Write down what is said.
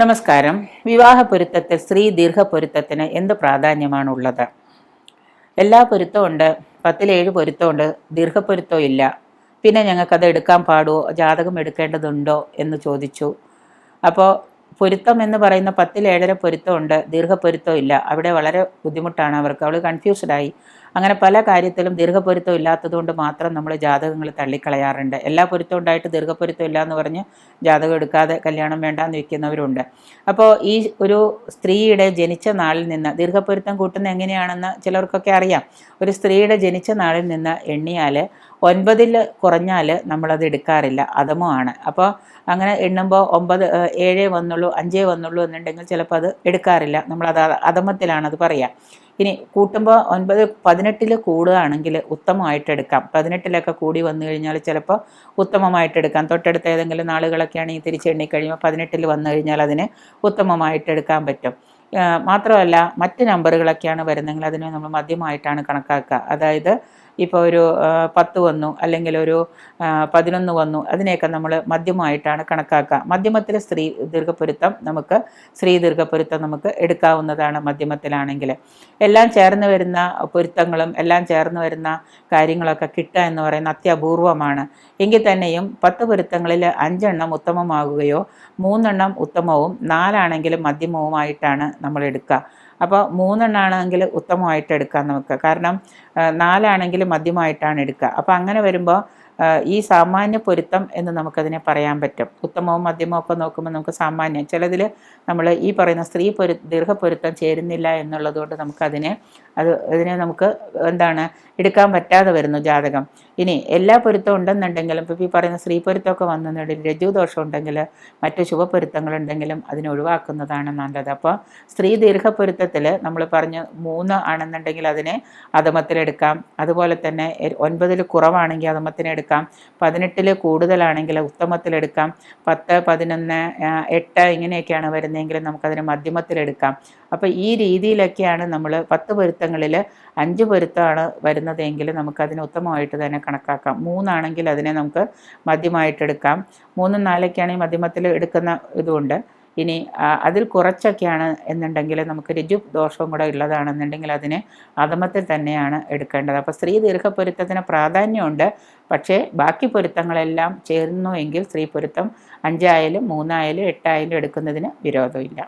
നമസ്കാരം. വിവാഹ പൊരുത്തത്തിൽ സ്ത്രീ ദീർഘപൊരുത്തത്തിന് എന്ത് പ്രാധാന്യമാണുള്ളത്? എല്ലാ പൊരുത്തവും ഉണ്ട്. പത്തിലേഴ് പൊരുത്തമുണ്ട് ദീർഘപ്പൊരുത്തവും ഇല്ല. പിന്നെ ഞങ്ങൾക്കത് എടുക്കാൻ പാടുമോ ജാതകം എടുക്കേണ്ടതുണ്ടോ എന്ന് ചോദിച്ചു. അപ്പോൾ പൊരുത്തം എന്ന് പറയുന്ന പത്തിൽ ഏഴര പൊരുത്തമുണ്ട് ദീർഘപ്പൊരുത്തം ഇല്ല. അവിടെ വളരെ ബുദ്ധിമുട്ടാണ് അവർക്ക്. അവൾ കൺഫ്യൂസ്ഡായി അങ്ങനെ പല കാര്യത്തിലും ദീർഘപൊരുത്തം ഇല്ലാത്തതുകൊണ്ട് മാത്രം നമ്മൾ ജാതകങ്ങൾ തള്ളിക്കളയാറുണ്ട്. എല്ലാ പൊരുത്തം ഉണ്ടായിട്ട് ദീർഘപൊരുത്തം ഇല്ല എന്ന് പറഞ്ഞ് ജാതകം എടുക്കാതെ കല്യാണം വേണ്ട എന്ന് വെക്കുന്നവരുണ്ട് അപ്പോൾ ഈ ഒരു സ്ത്രീയുടെ ജനിച്ച നാളിൽ നിന്ന് ദീർഘപൊരുത്തം കൂട്ടുന്ന എങ്ങനെയാണെന്ന് ചിലർക്കൊക്കെ അറിയാം. ഒരു സ്ത്രീയുടെ ജനിച്ച നാളിൽ നിന്ന് എണ്ണിയാൽ ഒൻപതിൽ കുറഞ്ഞാൽ നമ്മളത് എടുക്കാറില്ല. അധമമാണ് അപ്പോൾ അങ്ങനെ എണ്ണുമ്പോൾ ഒമ്പത് ഏഴേ വന്നുള്ളൂ അഞ്ചേ വന്നുള്ളൂ എന്നുണ്ടെങ്കിൽ ചിലപ്പോൾ അത് എടുക്കാറില്ല. നമ്മളത് അധമത്തിലാണത് പറയുക. ഇനി കൂട്ടുമ്പോൾ ഒൻപത് പതിനെട്ടിൽ കൂടുകയാണെങ്കിൽ ഉത്തമമായിട്ട് എടുക്കാം. പതിനെട്ടിലൊക്കെ കൂടി വന്നു കഴിഞ്ഞാൽ ചിലപ്പോൾ ഉത്തമമായിട്ട് എടുക്കാം. തൊട്ടടുത്ത ഏതെങ്കിലും നാളുകളൊക്കെ ആണെങ്കിൽ തിരിച്ചെണ്ണി കഴിയുമ്പോൾ പതിനെട്ടിൽ വന്നു കഴിഞ്ഞാൽ അതിന് ഉത്തമമായിട്ട് എടുക്കാൻ പറ്റും. മാത്രമല്ല മറ്റ് നമ്പറുകളൊക്കെയാണ് വരുന്നതെങ്കിൽ അതിനെ നമ്മൾ മദ്യമായിട്ടാണ് കണക്കാക്കുക. അതായത് ഇപ്പോൾ ഒരു പത്ത് വന്നു അല്ലെങ്കിൽ ഒരു പതിനൊന്ന് വന്നു അതിനെയൊക്കെ നമ്മൾ മധ്യമായിട്ടാണ് കണക്കാക്കുക. മധ്യമത്തിൽ സ്ത്രീ ദീർഘപ്പൊരുത്തം നമുക്ക് സ്ത്രീ ദീർഘപ്പൊരുത്തം നമുക്ക് എടുക്കാവുന്നതാണ് മധ്യമത്തിലാണെങ്കിൽ എല്ലാം ചേർന്ന് വരുന്ന പൊരുത്തങ്ങളും എല്ലാം ചേർന്ന് വരുന്ന കാര്യങ്ങളൊക്കെ കിട്ടുക എന്ന് പറയുന്ന അത്യപൂർവമാണ്. എങ്കിൽ തന്നെയും പത്ത് പൊരുത്തങ്ങളിൽ അഞ്ചെണ്ണം ഉത്തമമാകുകയോ മൂന്നെണ്ണം ഉത്തമവും നാലാണെങ്കിലും മധ്യമവുമായിട്ടാണ് നമ്മൾ എടുക്കുക അപ്പോൾ മൂന്നെണ്ണാണെങ്കിൽ ഉത്തമമായിട്ട് എടുക്കാം നമുക്ക്. കാരണം നാലാണെങ്കിൽ മധ്യമായിട്ടാണ് എടുക്കുക. അപ്പോൾ അങ്ങനെ വരുമ്പോൾ ഈ സാമാന്യ പൊരുത്തം എന്ന് നമുക്കതിനെ പറയാൻ പറ്റും. ഉത്തമവും മധ്യമവും ഒക്കെ നോക്കുമ്പോൾ നമുക്ക് സാമാന്യം. ചിലതിൽ നമ്മൾ ഈ പറയുന്ന സ്ത്രീ പൊരു ദീർഘപ്പൊരുത്തം ചേരുന്നില്ല എന്നുള്ളതുകൊണ്ട് നമുക്കതിനെ അത് അതിനെ നമുക്ക് എന്താണ് എടുക്കാൻ പറ്റാതെ വരുന്നു ജാതകം. ഇനി എല്ലാ പൊരുത്തം ഉണ്ടെന്നുണ്ടെങ്കിലും ഇപ്പോൾ ഈ പറയുന്ന സ്ത്രീ പൊരുത്തമൊക്കെ വന്നെന്നുണ്ടെങ്കിൽ രജുദോഷം ഉണ്ടെങ്കിൽ മറ്റു ശുഭപ്പൊരുത്തങ്ങളുണ്ടെങ്കിലും അതിനെ ഒഴിവാക്കുന്നതാണ് നല്ലത്. അപ്പോൾ സ്ത്രീ ദീർഘപ്പൊരുത്തത്തിൽ നമ്മൾ പറഞ്ഞ് മൂന്ന് ആണെന്നുണ്ടെങ്കിൽ അതിനെ അധമത്തിലെടുക്കാം. അതുപോലെ തന്നെ ഒൻപതിൽ കുറവാണെങ്കിൽ അധമത്തിനെടുക്കാം. എടുക്കാം. പതിനെട്ടിൽ കൂടുതലാണെങ്കിൽ ഉത്തമത്തിലെടുക്കാം പത്ത് പതിനൊന്ന് എട്ട് ഇങ്ങനെയൊക്കെയാണ് വരുന്നതെങ്കിൽ നമുക്കതിനെ മധ്യമത്തിലെടുക്കാം അപ്പോൾ ഈ രീതിയിലൊക്കെയാണ് നമ്മൾ പത്ത് പൊരുത്തങ്ങളിൽ അഞ്ച് പൊരുത്തമാണ് വരുന്നതെങ്കിൽ നമുക്കതിന് ഉത്തമമായിട്ട് തന്നെ കണക്കാക്കാം. മൂന്നാണെങ്കിൽ അതിനെ നമുക്ക് മധ്യമായിട്ടെടുക്കാം മൂന്നും നാലൊക്കെയാണെങ്കിൽ മധ്യമത്തിൽ എടുക്കുന്ന ഇതുകൊണ്ട് ഇനി അതിൽ കുറച്ചൊക്കെയാണ് എന്നുണ്ടെങ്കിൽ നമുക്ക് രുചു ദോഷവും കൂടെ ഉള്ളതാണെന്നുണ്ടെങ്കിൽ അതിനെ അധമത്തിൽ തന്നെയാണ് എടുക്കേണ്ടത്. അപ്പോൾ സ്ത്രീ ദീർഘപ്പൊരുത്തത്തിന് പ്രാധാന്യമുണ്ട്. പക്ഷേ ബാക്കി പൊരുത്തങ്ങളെല്ലാം ചേർന്നു എങ്കിൽ സ്ത്രീ പൊരുത്തം അഞ്ചായാലും മൂന്നായാലും എട്ടായാലും എടുക്കുന്നതിന് വിരോധമില്ല.